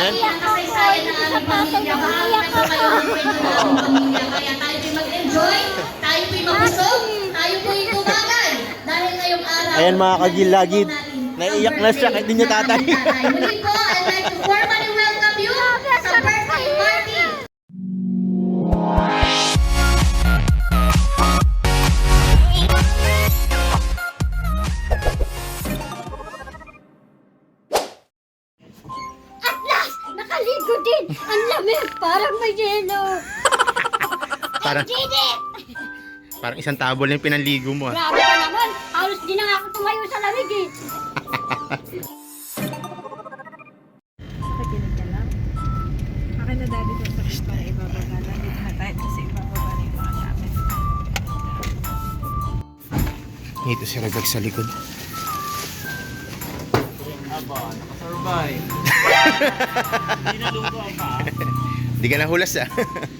Pamilya. Kaya tayo po'y mag-enjoy, tayo po'y mabusog, tayo po'y tumagal. Dahil ngayong araw, Ayan mga kagilagid. natin Naiiyak na siya kahit di niya tatay. ng ating tatay. Muli po, Did it! parang isang tabo lang yung pinanligo mo ah. Grabe ka naman. Halos di na nga ako tumayo sa lamig eh. Pakinig ka lang. Akin na daddy ko sa para ibababa na. Dito na tayo kasi ibababa na yung mga gamit. Dito si Rebek sa likod. Survive. Hindi ka nahulas ah. Masyado, mataas mo lang. Yan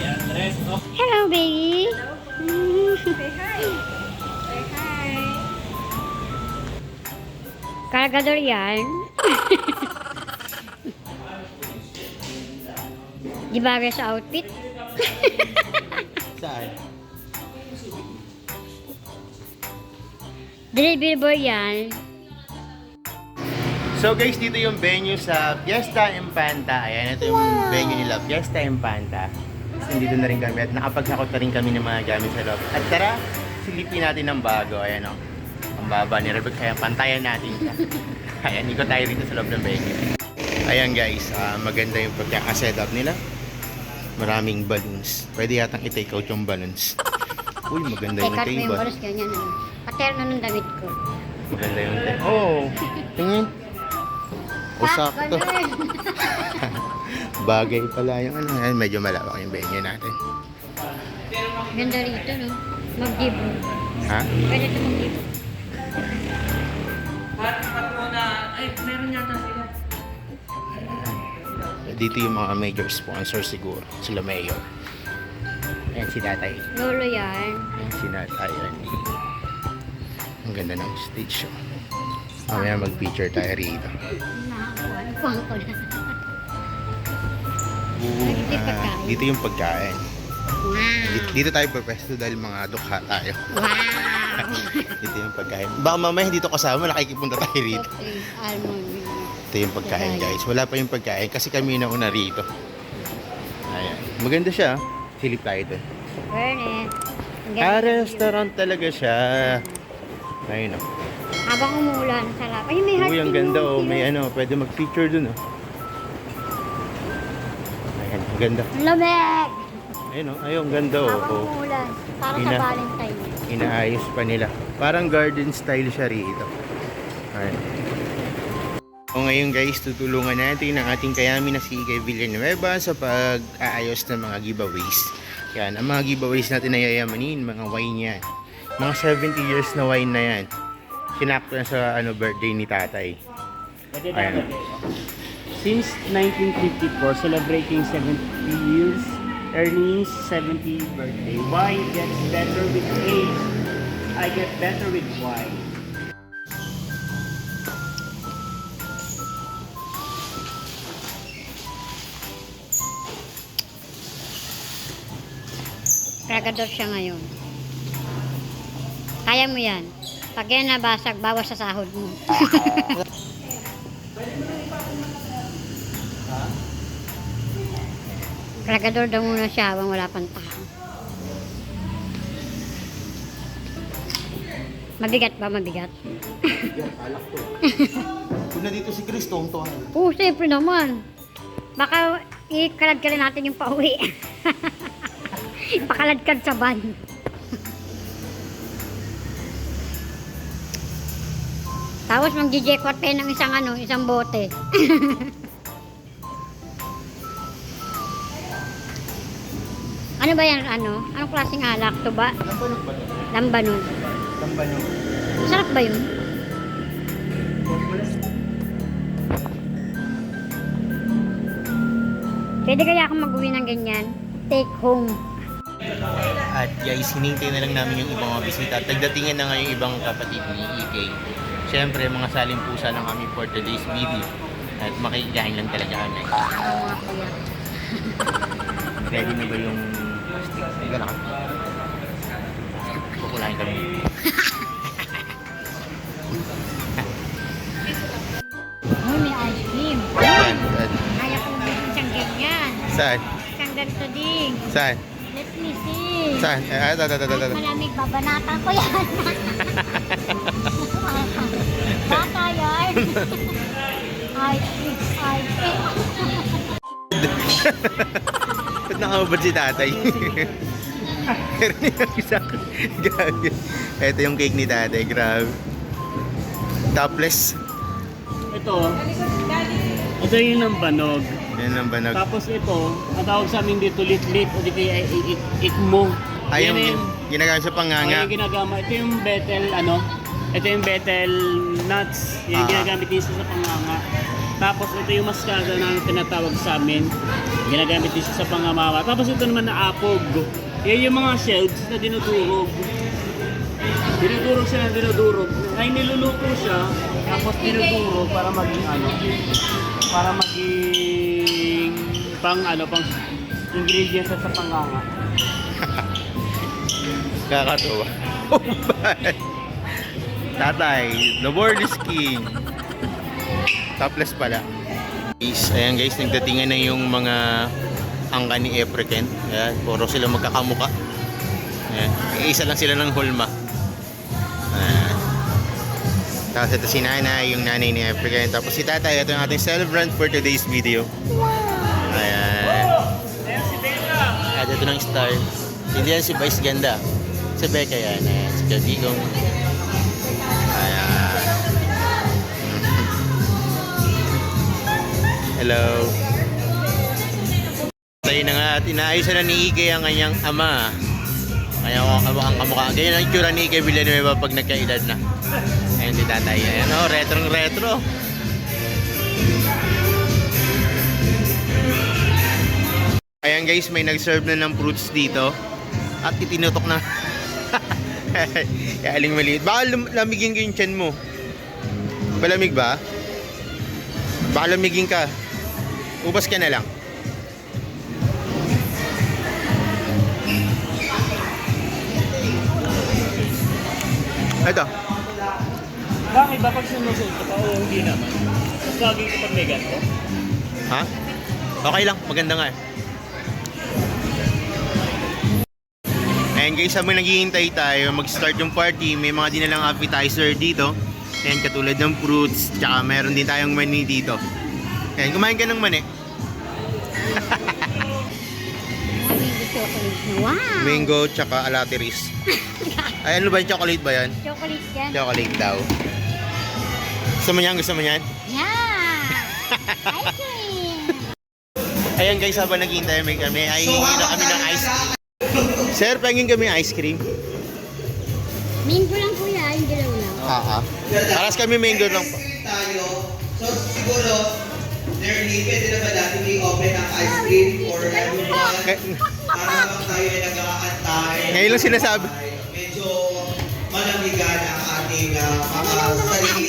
Andres. Oh, Hello, baby. Say hi! Say hi! Kargador yan. Di bagay sa outfit? Saan? Delivery boy yan. So guys, dito yung venue sa Fiesta Infanta. Ayan, ito yung venue nila, Fiesta Infanta. So, nandito na rin kami at nakapaghakot na rin kami ng mga gamit sa loob. At tara, silipin natin ng bago. Ayan o. Ang baba ni Rebecca. Kaya pantayan natin siya. Ayan, ikot tayo dito sa loob ng venue. Ayan guys, ah, maganda yung pagkakasetup nila. Maraming balloons. Pwede yatang i-take out yung balloons. Uy, maganda yung Tekat mo yung table. bolos ganyan. Ano. Katerno ng damit ko. Maganda yung table. Oh, tingin. O Ah, sakto. Bagay pala yung ano. Ayan, medyo malawak yung venue natin. Ganda rito, no? Mag-gibo. Ha? Pwede ito muna. Ay, meron yata sila. Dito yung mga major sponsors siguro. Sila Mayor. Ayan si Tatay. Lolo yan. Ayan si Tatay. Randy. Ganda ng stage show. Mamaya mag-feature tayo rito. Oo, Dito yung pagkain. dito. Wow. Tayo pwesto dahil mga dukha tayo. Wow. Dito yung pagkain. Baka mamaya hindi to kasama, nakikipunta tayo rito. Almond. Ito yung pagkain guys. Wala pa yung pagkain kasi kami na una rito. Ayan. Maganda siya. ah. Silip tayo ito. Bernard. Ang Ah, restaurant talaga siya. Ayun oh. Habang umuulan, sarap. Ay, may Uy, ang heart ganda oh. May ano, pwede mag-feature dun oh. Ayan, ang ganda. Lamig! Ayun oh, ayun, ang ganda oh. Habang oh. umuulan. Para sa Ina. Valentine. Inaayos pa nila. Parang garden style siya rito. Ayan. O ngayon guys, tutulungan natin ang ating kayami na si Kay Villanueva sa pag-aayos ng mga giveaways. Yan, ang mga giveaways natin na yayamanin, mga wine yan. Mga 70 years na wine na yan. Sinakto na sa ano, birthday ni tatay. Ayan. Since 1954, celebrating 70 years, Ernie's 70th birthday. Wine gets better with age. I get better with wine. Kragador siya ngayon. Kaya mo yan. Pag yan nabasag, bawas sa sahod mo. Kragador daw muna siya habang wala pang tao. Mabigat ba? Mabigat? Kung na dito si Chris, tong-tong. Oo, siyempre naman. Baka ikaladkad natin yung pauwi. Pakaladkad sa van. Tapos mag-jekwat pa ng isang ano, isang bote. ano ba yan, ano? Anong klaseng alak to ba? Lambanog ba ito? Lambanon. Lambanog. Sarap ba yun? Pwede kaya akong mag-uwi ng ganyan? Take home. At guys, hinintay na lang namin yung ibang mga bisita. At na nga yung ibang kapatid ni EK. Siyempre, mga salimpusa lang kami for today's video. At makikigain lang talaga kami. Ready na ba yung stick? Hindi kami. Kukulain kami. Uy, may ice cream. Saan? Saan? Kaya kong bilhin siyang ganyan. Saan? Siyang ganito din. Saan? Let me see. Saan? Eh, ah, ito, ito, ito, ito, ito. Malamig, babanatan ko yan. Bata yan. Ice cream. Ba't nakabad si tatay? Pero yung isa, grabe. Ito yung cake ni tatay, grabe. Topless. Ito, ito yung ng banog. Yan ang banog. Tapos ito, ang tawag sa amin dito litlit o di kaya i- i- ikmo. Ay, Yan yung yung, ginagamit sa panganga. yung ginagama. Ito yung betel, ano, ito yung betel nuts. Yung Ah. ginagamit din sa panganga. Tapos ito yung mascada na tinatawag sa amin. Ginagamit din sa pangamawa. Tapos ito naman na apog. Yan yung mga shells na dinudurog. Dinudurog siya na dinudurog. Ay niluluto siya. Tapos dinudurog para maging ano. Para maging pang ano, pang ingredients sa panganga. Kakatuwa. Oh, bad. Tatay, the world is king. Topless pala. Guys, ayan guys, nagdatingan na yung mga angka ni Epreken. Ayan, puro sila magkakamuka. Ayan, isa lang sila ng hulma. Ayan. Tapos ito si nanay, yung nanay ni Epreken. Tapos si tatay, ito yung ating celebrant for today's video. Ayan. At ito ng star. Hindi yan si Vice Ganda. Si Becca yan. Ayan. Si Kadigong. Hello. Tayo na nga at inaayos na ni Ike ang kanyang ama. Kaya ang ang kamukha. Ganyan ang itsura ni Ike Villanueva pag nagkaedad na. Ayan si tatay. Ayan o, oh, retro retro. Ayan guys, may nag-serve na ng fruits dito. At itinutok na. Kaya aling maliit. Baka lam- lamigin ko yung tiyan mo. Malamig ba? Baka lamigin ka. Ubas ka na lang. Ito. Bakit ba pag sinusunod ka pa o hindi naman? Mas lagi kapag may ganito. Ha? Okay lang, maganda nga eh. Ayan guys, habang naghihintay tayo, mag-start yung party, may mga dinalang appetizer dito. Ayan, katulad ng fruits, tsaka meron din tayong mani dito. Ayan, kumain ka ng mani. Mango chocolate. Wow! Mango, tsaka alateris. Ay, ano ba yung chocolate ba yan? Chocolate yan. Chocolate daw. Gusto mo yan? Gusto mo yan? Yeah! Ice cream! Ayan guys, habang naghihintay may kami, ay hingi na kami ng ice cream. Sir, pangin kami ng ice cream. Mango lang kuya, yung dilaw lang. Ah, ah. Aras kami mango lang po. tayo. So siguro, Nerly, pwede na ba natin i-open ang ice cream for everyone? Kay- Para habang tayo ay nag-aantay. Ngayon lang sinasabi. Medyo malamigan ang ating uh, mga sarili.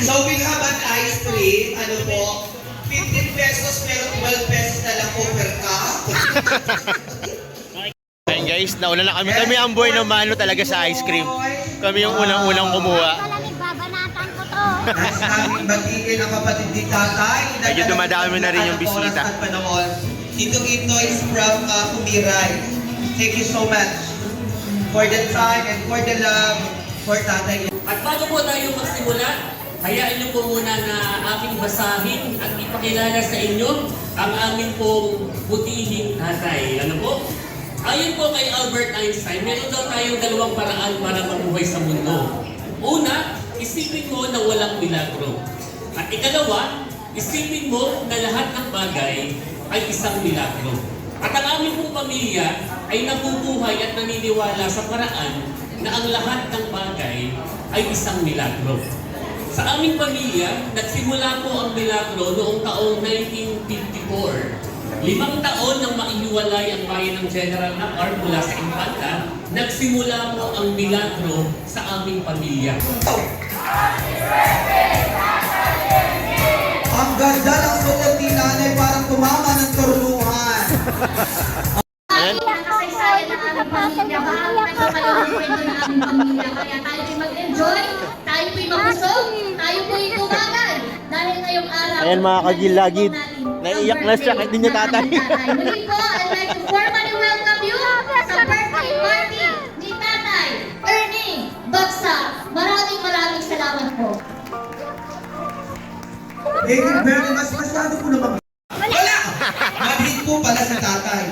so we have an ice cream. Ano po? 15 pesos pero 12 pesos na lang po per cup. Ayan guys, nauna na kami. Kami ang boy na mano talaga sa ice cream. Kami yung unang-unang kumuha. Nais namin batiin ang kapatid ni Tatay. Medyo dumadami na rin yung bisita. At panahon. Tito Ito is from uh, Kumiray. Thank you so much for the time and for the love for Tatay. At bago po tayo magsimula, hayaan niyo po muna na aking basahin at ipakilala sa inyo ang aming pong butihing tatay. Ano po? Ayon po kay Albert Einstein, meron daw tayong dalawang paraan para mabuhay sa mundo. Una, isipin mo na walang milagro. At ikalawa, isipin mo na lahat ng bagay ay isang milagro. At ang aming pong pamilya ay nabubuhay at naniniwala sa paraan na ang lahat ng bagay ay isang milagro. Sa aming pamilya, nagsimula po ang milagro noong taong 1954. limang taon nang maihiwalay ang bayan ng General Nakar mula sa Infanta, nagsimula po ang milagro sa aming pamilya. Ang ganda ng suot ni nanay parang tumama ng turnuhan. Tayo po'y mag-enjoy, tayo po'y mabusog, tayo po'y tumagal. Dahil ngayong araw, Ayan, mga kagilagid. Naiiyak na siya, kahit di niya tatay. ating tatay. Muli po, You very much. Masyado po naman. Wala! Madrid po pala si tatay.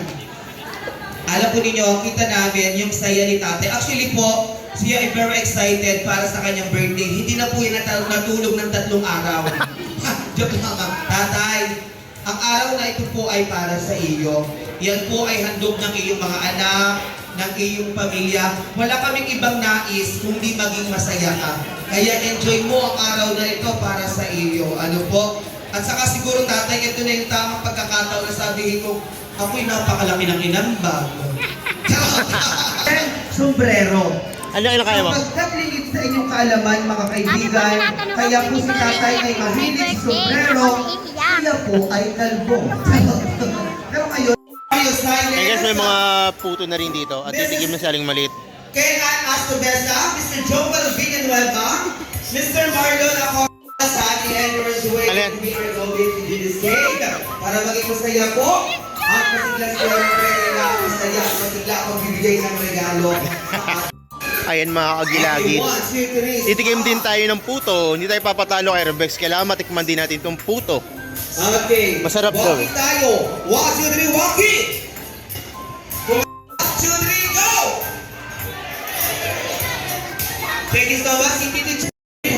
Alam po ninyo, kita namin yung saya ni tatay. Actually po, siya ay very excited para sa kanyang birthday. Hindi na po yan nat- natulog ng tatlong araw. Joke lang. Tatay, ang araw na ito po ay para sa iyo. Yan po ay handog ng iyong mga anak, ng iyong pamilya. Wala kaming ibang nais kundi maging masaya ka. Kaya enjoy mo ang araw na ito para sa iyo. Ano po? At saka siguro tatay, ito na yung tamang pagkakataon na sabihin ko, ako'y napakalaki ng inambag. Sombrero. Ano yung kaya mo? Lingid sa inyong kaalaman, mga kaibigan, kaya po si tatay ay mahilig sa sombrero, siya po ay kalbo. Pero ngayon, tayo silent. I guess may mga puto na rin dito at titigim na saling maliit. Kay Ann Astobesa, Mr. Joe Villanueva, Mr. Marlon Acosta, and yours way Alin? to be resolved to this cake. Para maging masaya po, at masigla siyempre na masaya at masigla akong bibigay ng regalo. Ayan mga kagilagid. Titikim din tayo ng puto. Hindi tayo papatalo kay Rebex. Kailangan matikman din natin itong puto. Okay. Masarap daw Walking tayo. One, two, three, Thank you so much. Hindi to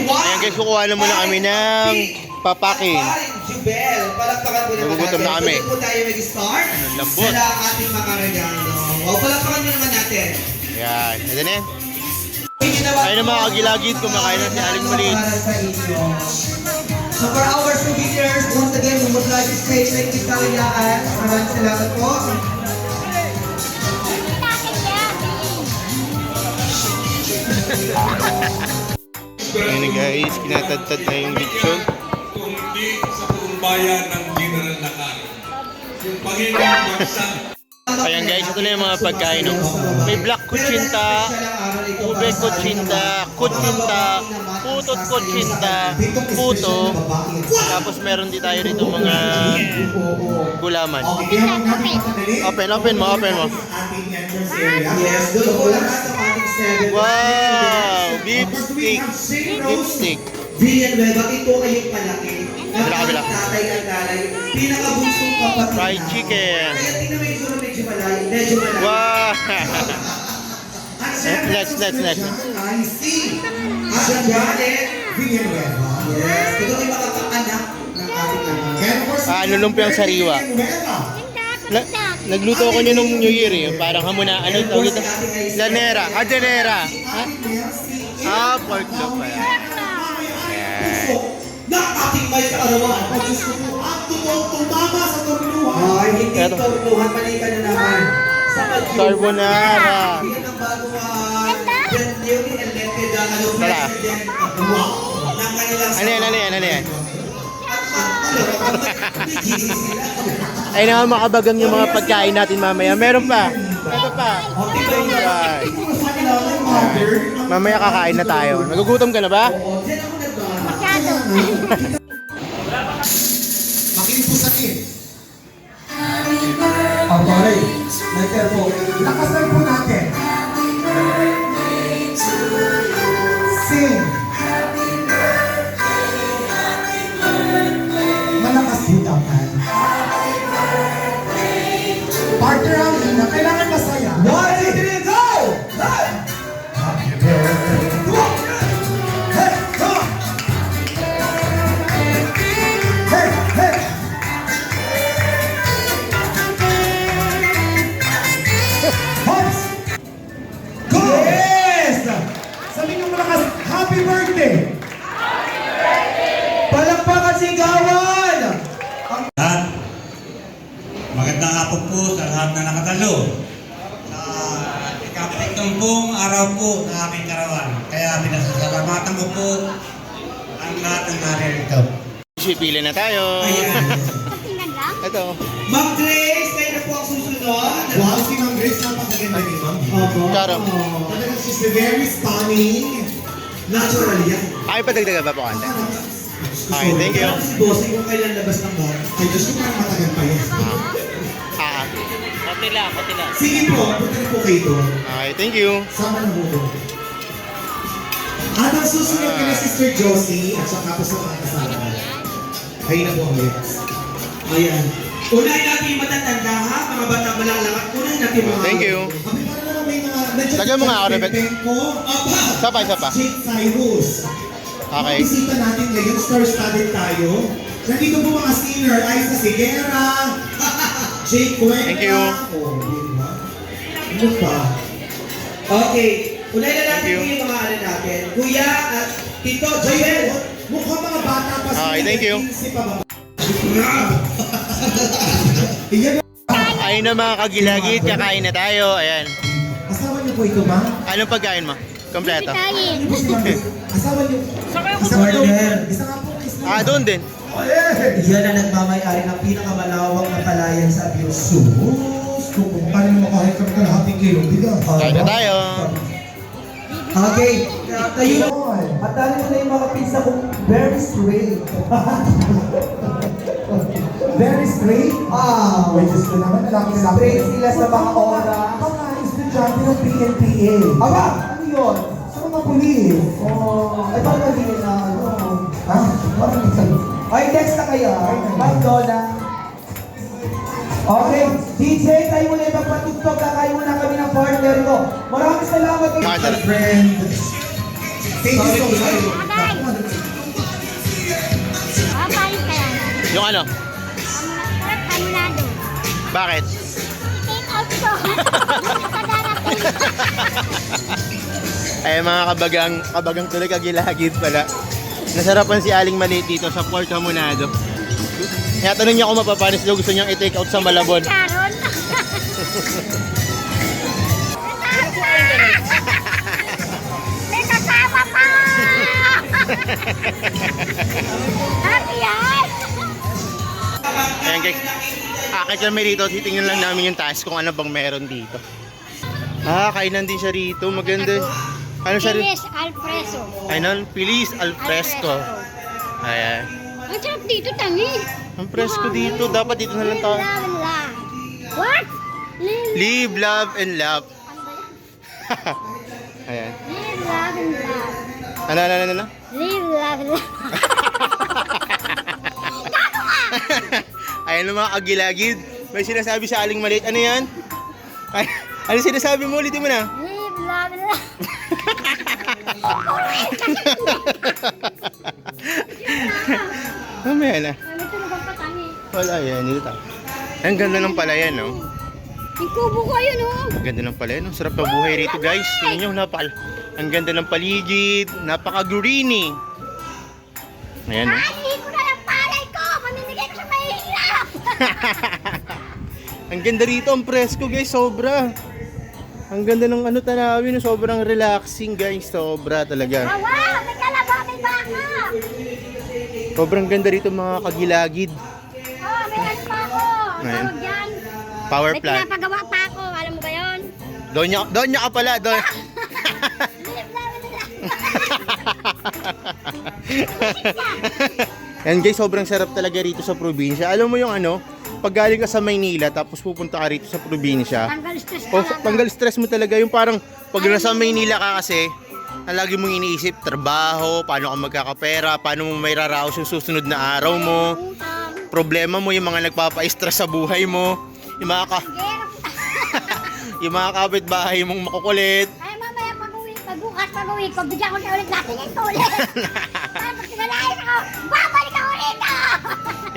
One. Ayan guys, kukuha na muna kami ng papakin. Jubel, palakpakan naman Nagugutom na kami. Po tayo mag-start. Ang lambot. Ang ating mga regalo. O, palakpakan nyo naman natin. Ayan. Ito na yan. Ayun ang mga kagilagid, kumakain na si Aling sa inyo. So for our souvenirs, once again, we would like to say thank you sa kanyaan. Maraming salamat po. Ayan na guys, kinatadtad na yung lechon. kundi sa buong bayan ng General Nakar. Yung Panginoong Bansa Ayan guys, ito na yung mga pagkain. No? May black kutsinta, ube kutsinta, kutsinta, putot kutsinta, puto. Tapos meron din tayo dito mga gulaman. Open, open mo, open mo. Yes, doon po lahat ng ating seven. Wow! Beef stick. Beef stick. Villanueva, ito ay yung palaki. Kabila. Tatay at nanay, pinakabunsong kapatid. Fried chicken. Kaya tingnan mo yung suro medyo malay, medyo malay. Wow! Next, next, next. I see. Janet Villanueva. Yes, ito ay makakaanak ng ating anak. Ah, lulumpiang sariwa. Na, nagluto ko niya nung New Year eh. Parang hamuna, ano tawag ito? Lanera. Ah, janera. Ha? Ah, pork chop pala. Yan. na ating may kaarawan. Pag-gusto ko ang totoong tumama sa turnuhan. Ay, hindi mali ka na naman. Sa Carbonara. Yan ang uh, the newly elected ano, Tara. president ng kanilang Ano yan, ano yan, ano yan? Ay na makabagang yung mga pagkain natin mamaya. Meron pa. Ito pa. Right. Mamaya kakain na tayo. Nagugutom ka na ba? Masyado. Makinig po sa akin. Okay. Letter po. Lakasan po natin. Sigawan! Mga sa lahat na nakatalo. Sa ikapitumpong araw po ng aking karawan. Kaya pinasasalamatan ko po ang lahat ng naririto. Pili na tayo. Ayan. Tingnan lang. Ito. Ma'am Grace, kayo na po ang susunod. Wow, si Ma'am Grace, napakaganda ni Ma'am. Opo. Karo. Talagang she's very stunning. Natural yan. Ay, padagdagan ba po kanta? Okay, thank you. Si Bossing kung kailan labas ng bar. Ay, Diyos ko parang matagal pa yan. Ah, Konti lang, konti lang. Sige po, punta na po kayo okay, thank you. Sama na po doon. At ang susunod ka na Sister Josie at saka po sa mga kasama. Kayo na po ang next. Ayan. Unahin natin yung matatanda ha, mga bata malalakad. Unahin natin yung mga... Thank you. Kami para naman may mga... nandiyan Lagyan mo nga ako, pa, isa pa. Jake Cyrus. Okay. Bisita natin ngayon, star-studded tayo. Nandito po mga singer, Aiza Sigera, Jake Cuenca. Thank you. Oh, ba? Ano pa? Okay. Unahin na natin po yung mga ano natin. Kuya at Tito Joel. Mukhang mga bata pa sila. Okay, thank you. Ayun na mga kagilagid, kakain na tayo. Ayan. Asawa niyo po ito, ma'am? Anong pagkain mo? Kompleto. Asawa niyo? Po kayo. Ah, doon din. Yan ang nagmamayari ng pinakamalawak na palayan sa abuse. Sus, kung paano mo makahit ka ng kalahating kilo, bigas. Kain na tayo. Okay. Tayo At dahil ko na yung mga pizza kong very straight. Very straight? Ah, which is ko naman. Straight sila sa mga oras. Is the champion ng PNPA. Aba! Yun? Sa mga pulis. Oh, ay bakit hindi na ano? Ha? Parang isa. Ay, next na kayo. Ma'am Donna. Okay, DJ, tayo muna yung magpatugtog na kayo muna kami ng partner ko. Maraming salamat tara. Friend. Thank you so much. Yung ano? Kanilado. Bakit? Take out ko. Kadarating. Ay mga kabagang, kabagang tuloy kagilagid pala. Nasarapan si Aling Maliit dito sa Port Hamonado. Kaya tanong niya kung mapapanis daw gusto niyang i-take out sa Malabon. Sharon. May kasama pa! Happy yan! Ayan guys, akit kami rito, titingnan lang namin yung taas kung ano bang meron dito. Ah, kainan din siya rito, maganda. Ano siya? Finish Alfredo. Ano? Pilis al fresco. Ayan. Ang sarap dito, tangi. Ang fresco dito, dapat dito na lang tayo. Live, love, and love. What? Live, love, and love. Ayan. live, love, and love. Ano, ano, ano, ano? Live, love, and love. Ayan mga kagilagid. May sinasabi sa aling maliit. Ano yan? Ay, ano sinasabi mo? Ulitin mo na. Live, and love. Mamaya na. Ano? Wala yan. Dito. Ang ganda ng palayan, no? Yung kubo ko yun, oh. Ang ganda ng palayan. Ang sarap na buhay rito, guys. Tingnan nyo, napal. Ang ganda ng paligid. Napaka-greeny. Ayan, no? Ay, hindi ko na ng palay ko. Mamimigay ko sa mahihirap. Ang ganda rito, ang presko, guys. Sobra. Ang ganda ng ano tanawin, sobrang relaxing, guys. Sobra talaga. Ah, wow, may kalaba, may baka. Sobrang ganda rito, mga kagilagid. Oh, may ano pa ako. Ayan. tawag. Power May plant. pinapagawa pa ako. Alam mo ba yun? Donya, donya ka pala, donya. Love, and guys, sobrang sarap talaga rito sa probinsya. Alam mo yung ano, pag galing ka sa Maynila tapos pupunta ka rito sa probinsya, Tanggal stress o talaga. tanggal stress mo talaga yung parang pag nasa Maynila ka kasi, ang lagi mong iniisip, trabaho, paano ka magkakapera, paano mo may raraos yung susunod na araw mo, Utang. problema mo yung mga nagpapa-stress sa buhay mo, yung mga, ka, yung mga kapitbahay mong makukulit, Ay, mamaya pag-uwi, pag-bukas, pag-uwi ko, bigyan ko siya ulit natin ito ulit.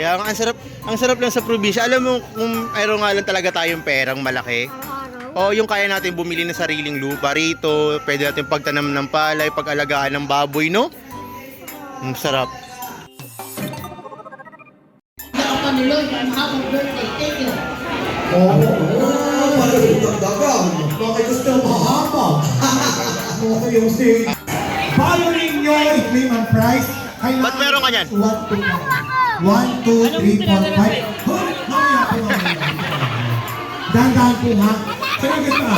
Kaya nga, ang sarap, ang sarap lang sa probinsya. Alam mo, kung mayroon nga lang talaga tayong perang malaki, o yung kaya natin bumili ng sariling lupa rito, pwede natin pagtanam ng palay, pag-alagaan ng baboy, no? Ang sarap. Oo, oo, malamig ang dagang. Bakit gusto mahaba? Okay yung si... Following nyo, ang price. Ba't meron ka niyan? 1, 2, 1, 2, 3, 4, 5. Huh? Mamaya po mamaya. Dahan-dahan po ha. Sino kita?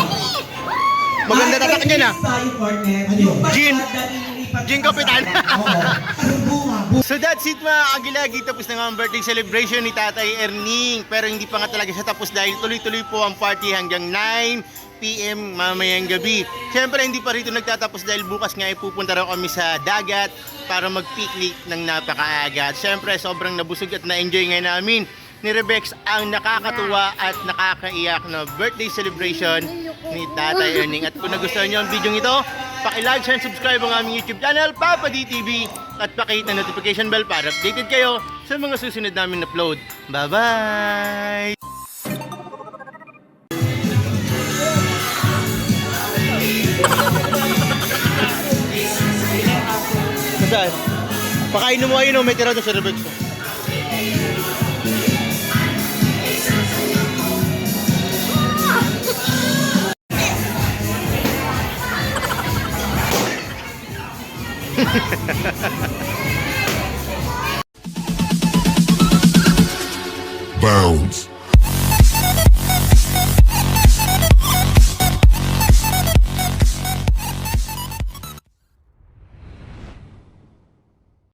Maganda tatak niya na. Tayo, partner. Ano? Yung Gin. Gin Kapitan. Oo. So that's it mga kagilagi, tapos na nga ang birthday celebration ni Tatay Erning. Pero hindi pa nga talaga siya tapos dahil tuloy-tuloy po ang party hanggang 9 p.m. mamayang gabi. Siyempre hindi pa rito nagtatapos dahil bukas nga ipupunta raw kami sa dagat para mag-picnic ng napakaaga. At Siyempre sobrang nabusog at na-enjoy nga namin ni Rebex ang nakakatuwa at nakakaiyak na birthday celebration ni Tatay Erning. At kung nagustuhan niyo ang video ito, paki-like, and subscribe ang aming YouTube channel, Papa D TV, at pakihit na notification bell para updated kayo sa mga susunod namin upload. Bye-bye! Saan? Pakainin mo ayun, oh, may tira doon sa Rebex. Bounds.